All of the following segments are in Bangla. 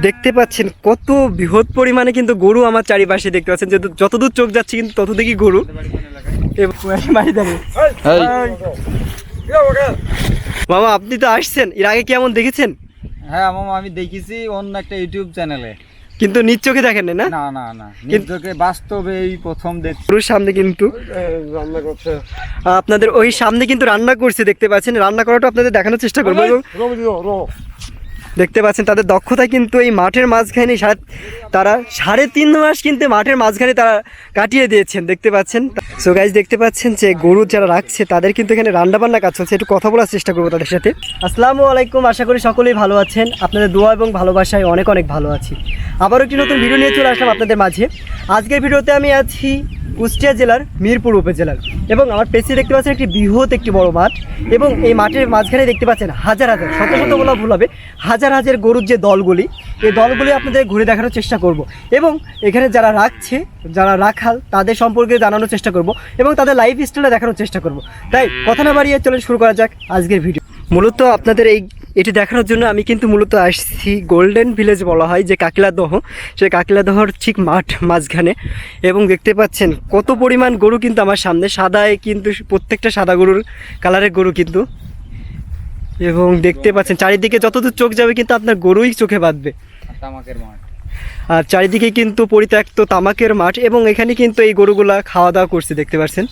দেখতে পাচ্ছেন কত বৃহৎ পরিমাণে কিন্তু গরু আমার চারিপাশে দেখতে পাচ্ছেন। যত- যতদূর চোখ যাচ্ছে কিন্তু তত দিকেই গরু। মামা আপনি তো আসছেন। এর আগে কেমন দেখেছেন? হ্যাঁ মামা আমি দেখেছি অন্য একটা ইউটিউব চ্যানেলে। কিন্তু নিজ চোখে দেখেন না? না না না। নিজকে বাস্তবে এই প্রথম দেখছি। গরুর সামনে কিন্তু রান্না করছে আপনাদের ওই সামনে কিন্তু রান্না করছে দেখতে পাচ্ছেন। রান্না করাটা আপনাদের দেখানোর চেষ্টা করব। দেখতে পাচ্ছেন, তাদের দক্ষতা কিন্তু এই মাঠের মাঝখানে তারা সাড়ে তিন মাস কিন্তু মাঠের মাঝখানে তারা কাটিয়ে দিয়েছেন, দেখতে পাচ্ছেন। সো গাইজ দেখতে পাচ্ছেন যে গরু যারা রাখছে, তাদের কিন্তু এখানে রান্না বান্না কাজ চলছে। একটু কথা বলার চেষ্টা করব তাদের সাথে। আসসালামু আলাইকুম, আশা করি সকলেই ভালো আছেন। আপনাদের দোয়া এবং ভালোবাসায় অনেক অনেক ভালো আছি। আবারও একটি নতুন ভিডিও নিয়ে চলে আসলাম আপনাদের মাঝে। আজকের ভিডিওতে আমি আছি কুষ্টিয়া জেলার মিরপুর উপজেলার। এবং আমার পেছনে দেখতে পাচ্ছেন একটি বৃহৎ একটি বড় মাঠ এবং এই মাঠের মাঝখানে দেখতে পাচ্ছেন হাজার হাজার, শত শত বলা ভুল হবে, হাজার হাজার গরুর যে দলগুলি, এই দলগুলি আপনাদের ঘুরে দেখানোর চেষ্টা করব। এবং এখানে যারা রাখছে, যারা রাখাল, তাদের সম্পর্কে জানানোর চেষ্টা করব এবং তাদের লাইফ স্টাইলটা দেখানোর চেষ্টা করব। তাই কথা না বাড়িয়ে চলে শুরু করা যাক আজকের ভিডিও। মূলত আপনাদের এই এটি দেখানোর জন্য আমি কিন্তু মূলত আসছি গোল্ডেন ভিলেজ বলা হয় যে কাকিলাদহ। সেই কাকিলাদহর ঠিক মাঠ মাঝখানে। এবং দেখতে পাচ্ছেন কত পরিমাণ গরু কিন্তু আমার সামনে। সাদায় কিন্তু প্রত্যেকটা সাদা গরুর কালারের গরু কিন্তু। এবং দেখতে পাচ্ছেন চারিদিকে যতদূর চোখ যাবে কিন্তু আপনার গরুই চোখে বাঁধবে। তামাকের মাঠ। আর চারিদিকে কিন্তু পরিত্যক্ত তামাকের মাঠ এবং এখানে কিন্তু এই গরুগুলা খাওয়া দাওয়া করছে দেখতে পাচ্ছেন।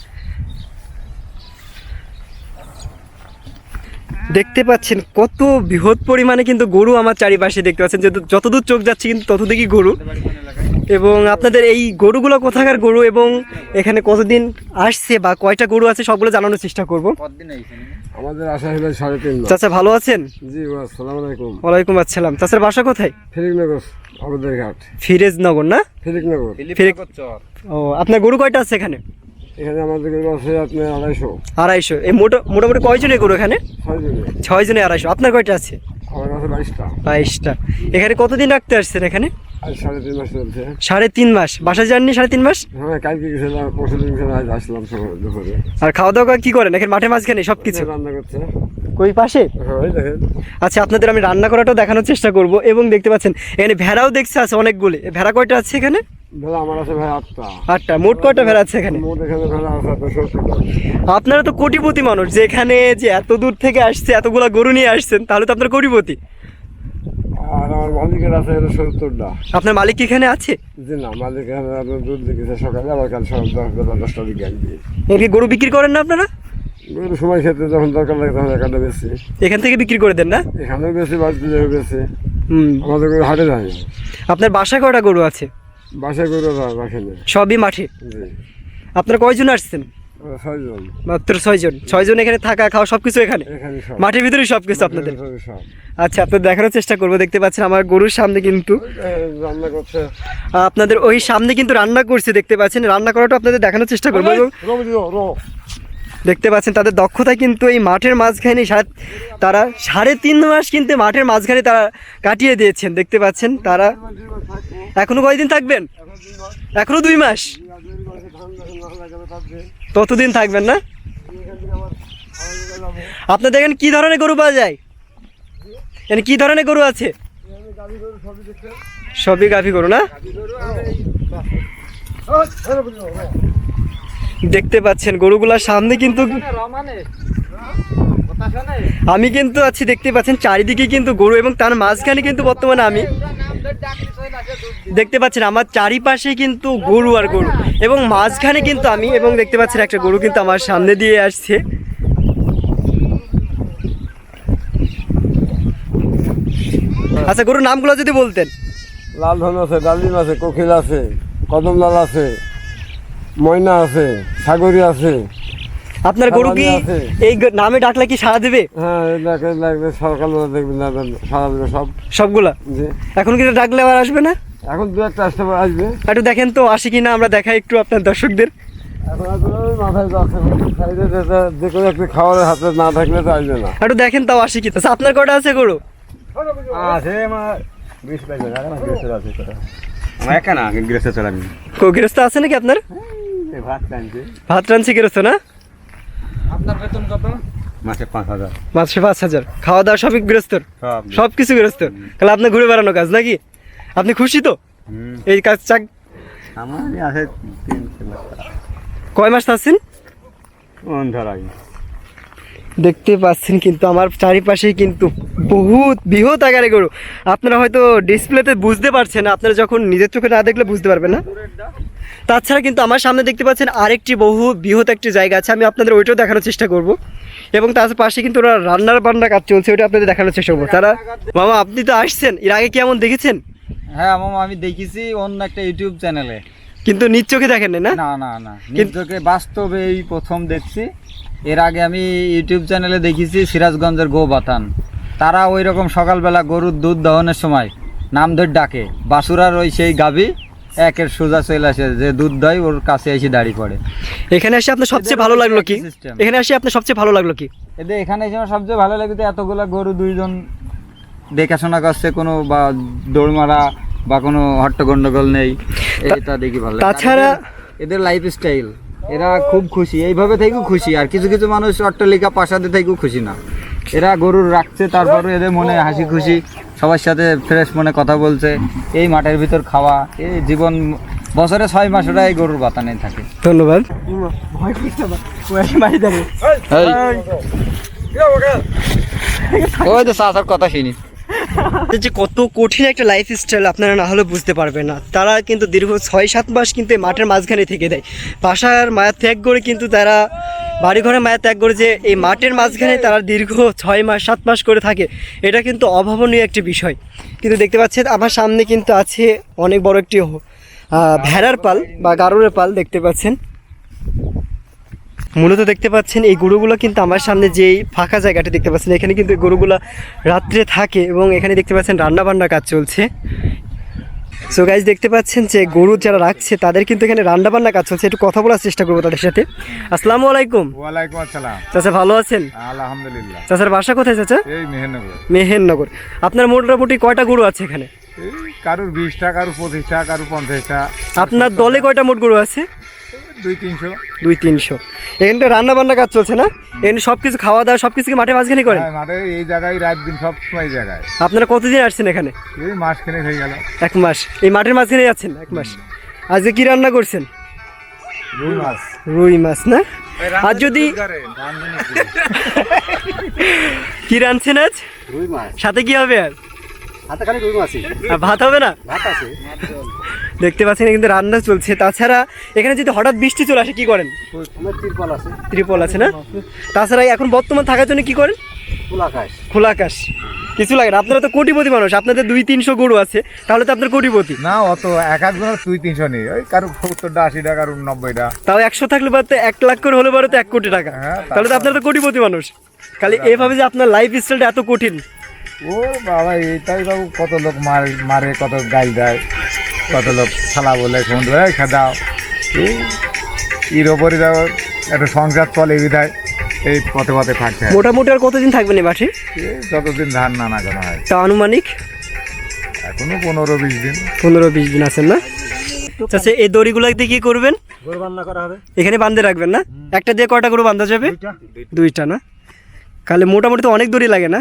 দেখতে পাচ্ছেন কত বৃহৎ পরিমাণে কিন্তু গরু আমার চারিপাশে দেখতে পাচ্ছেন। যত- যতদূর চোখ যাচ্ছে কিন্তু তত দিকেই গরু। এবং আপনাদের এই গরুগুলো কোথাকার গরু এবং এখানে কতদিন আসছে বা কয়টা গরু আছে সবগুলো জানানোর চেষ্টা করব। আমাদের আশা হলো সাড়ে তিন চাচা ভালো আছেন? জি আসসালামু আলাইকুম। ওয়ালাইকুম আসসালাম। চাচার বাসা কোথায়? ফিরিকনগর আবেদের ঘাট। ফিরেজ নগর না ফিরিকনগর ফিরিক- ও আপনার গরু কয়টা আছে এখানে? এখানে আমাদের গরু আছে আপনার আড়াইশো। আড়াইশো। এই মোটা মোটামুটি কয়জনের গরু এখানে? ছয় জনে আড়াইশো। আপনার কয়টা আছে? আমার কাছে বাইশটা। বাইশটা। এখানে কতদিন রাখতে আসছেন এখানে? সাড়ে তিন মাস চলছে। সাড়ে তিন মাস। বাসা যাননি সাড়ে তিন মাস? হ্যাঁ আর খাওয়া দাওয়া কি করেন? এখানে মাঠে মাঝখানে সব কিছু রান্না ওই পাশে? হ্যাঁ আচ্ছা আপনাদের আমি রান্না করাটাও দেখানোর চেষ্টা করব। এবং দেখতে পাচ্ছেন এখানে ভেড়াও দেখছে আছে অনেকগুলি। ভেড়া কয়টা আছে এখানে? ভেড়া আমার আছে ভাই আটটা। আটটা মোট কয়টা ভেড়া আছে এখানে? মোট এখানে ভেড়া আছে আপনার আপনারা তো কোটিপতি মানুষ যেখানে যে এত দূর থেকে আসছে এতগুলা গরু নিয়ে আসছেন তাহলে তো আপনার কোটিপতি। আর আমার মালিকের আছে সত্তরটা। আপনার মালিক এখানে আছে? জি না মালিক এখানে আপনার দুধ দিকেছে সকালে আবার কাল সকাল দশটার দিকে আসবে এদিকে গরু বিক্রি করেন না আপনারা? গরু সময় খেতে যখন দরকার লাগে তখন একাটা বেশি এখান থেকে বিক্রি করে দেন না? এখানেও বেশি বাড়িতে যাবে বেশি আমাদের গরু হাটে যায়। আপনার বাসায় কয়টা গরু আছে? সবই মাঠে? আপনারা কয়জন আসছেন? মাত্র ছয়জন। ছয়জন এখানে থাকা খাওয়া সবকিছু এখানে? মাঠের ভিতরে সবকিছু আপনাদের? আচ্ছা আপনাদের দেখানোর চেষ্টা করব। দেখতে পাচ্ছেন আমার গরুর সামনে কিন্তু রান্না করছে। আপনাদের ওই সামনে কিন্তু রান্না করছে দেখতে পাচ্ছেন। রান্না করাটা আপনাদের দেখানোর চেষ্টা করব দেখতে পাচ্ছেন, তাদের দক্ষতা কিন্তু এই মাঠের মাঝখানে তারা সাড়ে তিন মাস কিন্তু মাঠের মাঝখানে তারা কাটিয়ে দিয়েছেন, দেখতে পাচ্ছেন তারা। এখনও কয়দিন থাকবেন? এখনও দুই মাস? ততদিন থাকবেন না? আপনাদের এখানে কি ধরনের গরু পাওয়া যায়? এখানে কি ধরনের গরু আছে? সবই গাভী গরু না? দেখতে পাচ্ছেন গরুগুলার সামনে কিন্তু আমি কিন্তু আছি দেখতে পাচ্ছেন চারিদিকে কিন্তু গরু এবং তার মাঝখানে কিন্তু বর্তমানে আমি দেখতে পাচ্ছেন আমার চারিপাশে কিন্তু গরু আর গরু। এবং মাঝখানে কিন্তু আমি এবং দেখতে পাচ্ছেন একটা গরু কিন্তু আমার সামনে দিয়ে আসছে। আচ্ছা গরুর নামগুলো যদি বলতেন। লাল ধন আছে ডালিম আছে কোকিল আছে কদমলাল আছে। ময়না আছে সাগরী আছে। আপনার গরু কি আছে। এই নামে ডাকলে কি সাড়া দেবে? হ্যাঁ এটাকে লাগবে সকালবেলা দেখবেন না সারা দিবে সব। সবগুলা? এখন কিন্তু ডাকলে আবার আসবে না? এখন দু একটা আসতে আসবে। একটু দেখেন তো আসে কিনা আমরা দেখাই একটু আপনার দর্শকদের। এখন আসলে ওই মাথায় যাচ্ছে সাইডে যেটা যে কোনো একটু খাবারের হাতে না থাকলে তো আসবে না। একটু দেখেন তাও আসে কি আচ্ছা, আপনার কটা আছে গরু? আছে আমার বিশ পাইছে আছে। একা না গ্রেসে চলাবি কো গৃহস্থ আছে নাকি আপনার? ভাত রাঁধছি। গৃহস্থ না? আপনার বেতন কত? মাসে পাঁচ হাজার। মাসে পাঁচ হাজার। খাওয়া দাওয়া সবই গৃহস্থর? সব সব কিছু গৃহস্থ তাহলে আপনার ঘুরে বেড়ানো কাজ নাকি? আপনি খুশি তো? এই কাজ চাক। কয় মাস ধরাই দেখতে পাচ্ছেন কিন্তু আমার চারিপাশেই কিন্তু বহুত বৃহৎ আকারে গরু। আপনারা হয়তো ডিসপ্লেতে বুঝতে পারছেন আপনারা যখন নিজের চোখে না দেখলে বুঝতে পারবেন না। তাছাড়া কিন্তু আমার সামনে দেখতে পাচ্ছেন আরেকটি বহু বৃহৎ একটি জায়গা আছে আমি আপনাদের ওইটাও দেখানোর চেষ্টা করব। এবং তার পাশে কিন্তু ওরা রান্নার বান্না কাজ চলছে ওইটা আপনাদের দেখানোর চেষ্টা করব। তারা মামা আপনি তো আসছেন এর আগে কেমন দেখেছেন? হ্যাঁ মামা আমি দেখেছি অন্য একটা ইউটিউব চ্যানেলে। কিন্তু নিজ চোখে দেখেন না? না না না কিন্তু- নিজকে বাস্তবে এই প্রথম দেখছি। এর আগে আমি ইউটিউব চ্যানেলে দেখেছি সিরাজগঞ্জের গো বাথান তারা ওই রকম সকালবেলা গরুর দুধ দহনের সময় নাম ধরে ডাকে বাসুরার ওই সেই গাভী একের সোজা চলে আসে যে দুধ দেয় ওর কাছে এসে দাঁড়িয়ে পড়ে। এখানে এসে আপনার সবচেয়ে ভালো লাগল কি? এখানে এসে আপনার সবচেয়ে ভালো লাগল কি? এদের এখানে এসে আমার সবচেয়ে ভালো লাগে এতগুলা গরু দুইজন দেখাশোনা করছে কোনো বা দৌড় মারা বা কোনো হট্ট গন্ডগোল নেই এটা দেখি ভালো লাগে। তাছাড়া- এদের- এদের লাইফ স্টাইল এরা খুব খুশি। এইভাবে থেকেও খুশি। আর কিছু কিছু মানুষ অট্টালিকা প্রাসাদে থেকেও খুশি না। এরা গরুর রাখছে তারপরে এদের মনে হাসি খুশি। সবার সাথে ফ্রেশ মনে কথা বলছে এই মাঠের ভিতর খাওয়া এই জীবন বছরে ছয় মাস ওরা এই গরুর বাতানে থাকে। ধন্যবাদ। ওই তো সাসার কথা শুনি। যে কত কঠিন একটা লাইফ স্টাইল আপনারা না হলে বুঝতে পারবেন না। তারা কিন্তু দীর্ঘ ছয় সাত মাস কিন্তু মাঠের মাঝখানে থেকে দেয়। বাসার মায়া ত্যাগ করে কিন্তু তারা বাড়ি ঘরে মায়া ত্যাগ করে যে এই মাঠের মাঝখানে তারা দীর্ঘ ছয় মাস, সাত মাস করে থাকে, এটা কিন্তু অভাবনীয় একটি বিষয়। কিন্তু দেখতে পাচ্ছেন, আমার সামনে কিন্তু আছে অনেক বড় একটি ভেড়ার পাল বা গারুরের পাল দেখতে পাচ্ছেন। মূলত দেখতে পাচ্ছেন, এই গরুগুলো কিন্তু আমার সামনে যেই ফাঁকা জায়গাটা দেখতে পাচ্ছেন, এখানে কিন্তু গরুগুলো রাত্রে থাকে এবং এখানে দেখতে পাচ্ছেন রান্না বান্না কাজ চলছে। সো গাইজ দেখতে পাচ্ছেন যে গরু যারা রাখছে তাদের কিন্তু এখানে রান্না বান্না কাজ চলছে। একটু কথা বলার চেষ্টা করব তাদের সাথে। আসসালামু আলাইকুম। ওয়ালাইকুম আসসালাম। চাচা ভালো আছেন? আলহামদুলিল্লাহ। চাচার বাসা কোথায় চাচা? এই মেহেরনগর। মেহেরনগর। আপনার মোটামুটি কয়টা গরু আছে এখানে? কারুর বিশটা কারুর পঁচিশটা কারুর পঞ্চাশটা আপনার দলে কয়টা মোট গরু আছে? দুই তিনশো দুই তিনশো এখানটা রান্না বান্না কাজ চলছে না? এখানে সব কিছু খাওয়া দাওয়া সব কিছুকে মাঠে মাঝখানে করেন? হ্যাঁ, মাঠে এই জায়গায় রাত দিন সব সময় এই জায়গায়। আপনারা কতদিন আসছেন এখানে? এই মাস খেনে হয়ে গেল। এক মাস। এই মাঠের মাঝখানে যাচ্ছেন? এক মাস। আজকে কি রান্না করছেন? রুই মাছ। রুই মাছ না? আর যদি কি রাঁধছেন আজ? রুই মাছ। সাথে কি হবে আর? হাতে খালি রুই মাছই ভাত হবে না? ভাত আছে। দেখতে পাচ্ছেন কিন্তু রান্না চলছে। তাছাড়া এখানে যদি হঠাৎ বৃষ্টি চলে আসে কি করেন? আছে। ত্রিপল আছে না? তাছাড়া এখন বর্তমান থাকার জন্য কি করেন? খোলা খাস খোলা আকাশ। কিছু লাগে না। আপনারা তো কোটিপতি মানুষ। আপনাদের দুই তিনশো গরু আছে। তাহলে তো আপনার কোটিপতি। না অত এক একজনের দুই তিনশো নেই। ওই কারও সত্তরটা আশিটা কারোর নব্বইটা। তাও একশো থাকলে পারতে এক লাখ করে হলে পারে তো এক কোটি টাকা। হ্যাঁ, তাহলে তো আপনার তো কোটিপতি মানুষ। খালি এইভাবে যে আপনার লাইফ স্টাইলটা এত কঠিন। ও বাবা এইটাই বাবু কত লোক মারে মারে কত গাল দেয় কত লোক ছালা বলে ফোন ধরে খেদাও। এই এর ওপরে যাও একটা সংসার চলে বিধায় এই পথে পথে থাকতে হয়। মোটামুটি আর কতদিন থাকবেন এই মাঠে? যতদিন ধান না না করা হয়। তা আনুমানিক? এখনও পনেরো বিশ দিন। পনেরো বিশ দিন আছেন না? আচ্ছা এই দড়িগুলো দিয়ে কি করবেন? গরু বান্না করা হবে। এখানে বাঁধে রাখবেন না? একটা দিয়ে কয়টা করে বাঁধা যাবে? দুইটা। না? তাহলে মোটামুটি তো অনেক দড়ি লাগে না?